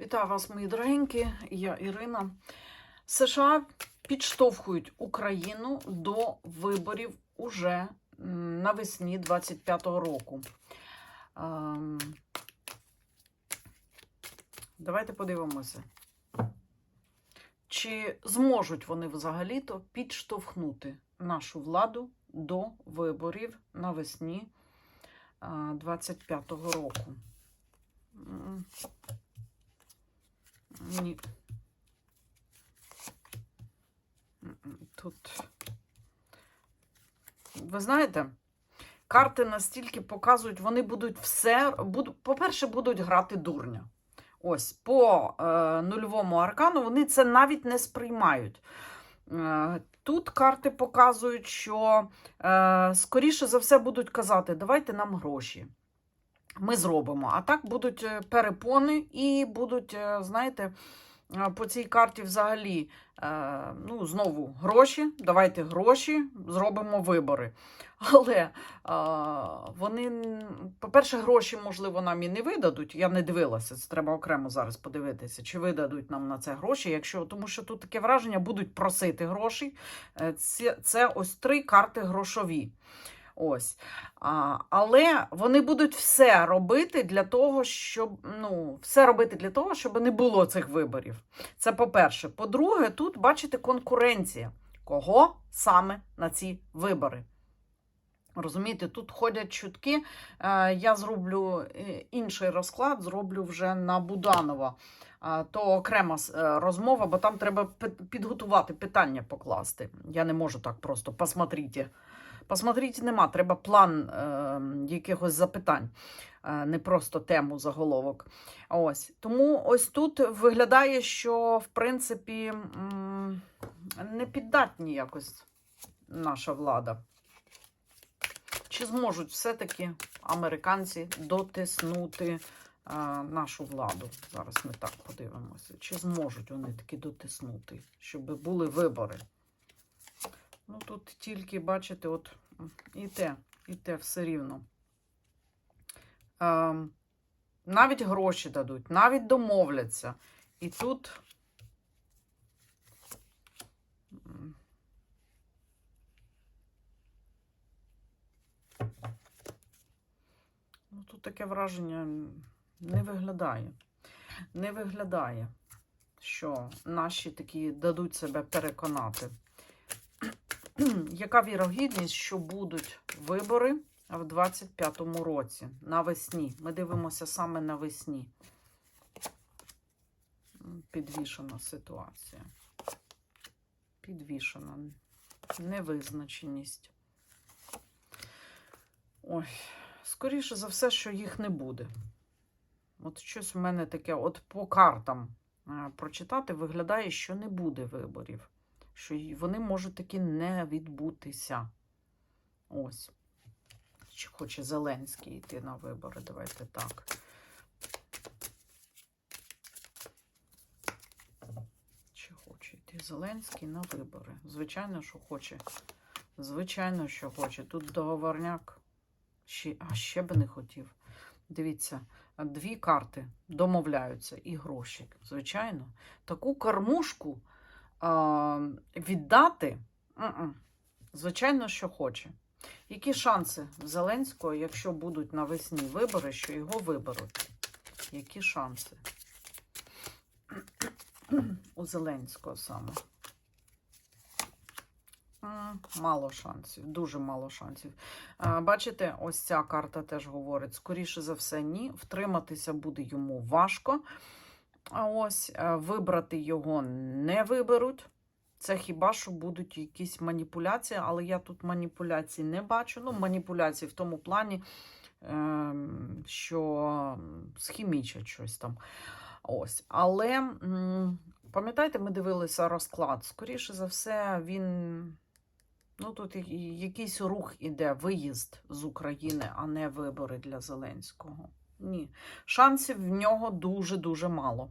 Вітаю вас, мої дорогенькі. Я Ірина. США підштовхують Україну до виборів уже навесні 25-го року. Ем, Давайте подивимося. Чи зможуть вони взагалі-то підштовхнути нашу владу до виборів навесні 25-го року? Ні. Тут. Ви знаєте, карти настільки показують, вони будуть все. По-перше, будуть грати дурня. Ось, по е, нульовому аркану вони це навіть не сприймають. Е, тут карти показують, що е, скоріше за все будуть казати, давайте нам гроші. Ми зробимо. А так будуть е, перепони і будуть, е, знаєте, е, по цій карті взагалі, ну, знову гроші, давайте гроші, зробимо вибори. Але вони, по-перше, гроші, можливо, нам і не видадуть. Я не дивилася, це треба окремо зараз подивитися, чи видадуть нам на це гроші. Якщо, тому що тут таке враження, будуть просити гроші. Це, це ось три карти грошові. Ось. А, але вони будуть все робити для того, щоб ну, все робити для того, щоб не було цих виборів. Це по-перше. По-друге, тут бачите конкуренція. Кого саме на ці вибори? Розумієте, тут ходять чутки. Е, Я зроблю е, інший розклад, зроблю вже на Буданова. То окрема е, розмова, бо там треба підготувати питання покласти. Я не можу так просто посмотрите. Посмотрите, нема, треба план е, якихось запитань, е, не просто тему заголовок. Ось. Тому ось тут виглядає, що в принципі не піддатні якось наша влада. Чи зможуть все-таки американці дотиснути е, нашу владу? Зараз ми так подивимося. Чи зможуть вони таки дотиснути, щоб були вибори? Ну тут тільки, бачите, от і те, і те все рівно. Ем, навіть гроші дадуть, навіть домовляться. І тут. Ну, тут таке враження не виглядає. Не виглядає, що наші такі дадуть себе переконати. Яка вірогідність, що будуть вибори в 25-му році навесні? Ми дивимося саме навесні. Підвішена ситуація. Підвішена невизначеність. Ой, скоріше за все, що їх не буде. От щось в мене таке, от по картам е, прочитати, виглядає, що не буде виборів. Що вони можуть таки не відбутися. Ось. Чи хоче Зеленський йти на вибори? Давайте так. Чи хоче йти Зеленський на вибори? Звичайно, що хоче. Звичайно, що хоче. Тут договорняк. Ще, а ще би не хотів. Дивіться, дві карти домовляються і гроші. Звичайно, таку кормушку віддати, звичайно, що хоче. Які шанси в Зеленського, якщо будуть навесні вибори, що його виберуть? Які шанси? У Зеленського саме. Мало шансів, дуже мало шансів. Бачите, ось ця карта теж говорить: скоріше за все, ні. Втриматися буде йому важко. А ось е, вибрати його не виберуть. Це хіба що будуть якісь маніпуляції, але я тут маніпуляцій не бачу. Ну, маніпуляції в тому плані, ем, що схімічать щось там. Ось. Але пам'ятаєте, ми дивилися розклад. Скоріше за все, він. Ну, тут якийсь рух іде, виїзд з України, а не вибори для Зеленського. Ні. Шансів в нього дуже-дуже мало.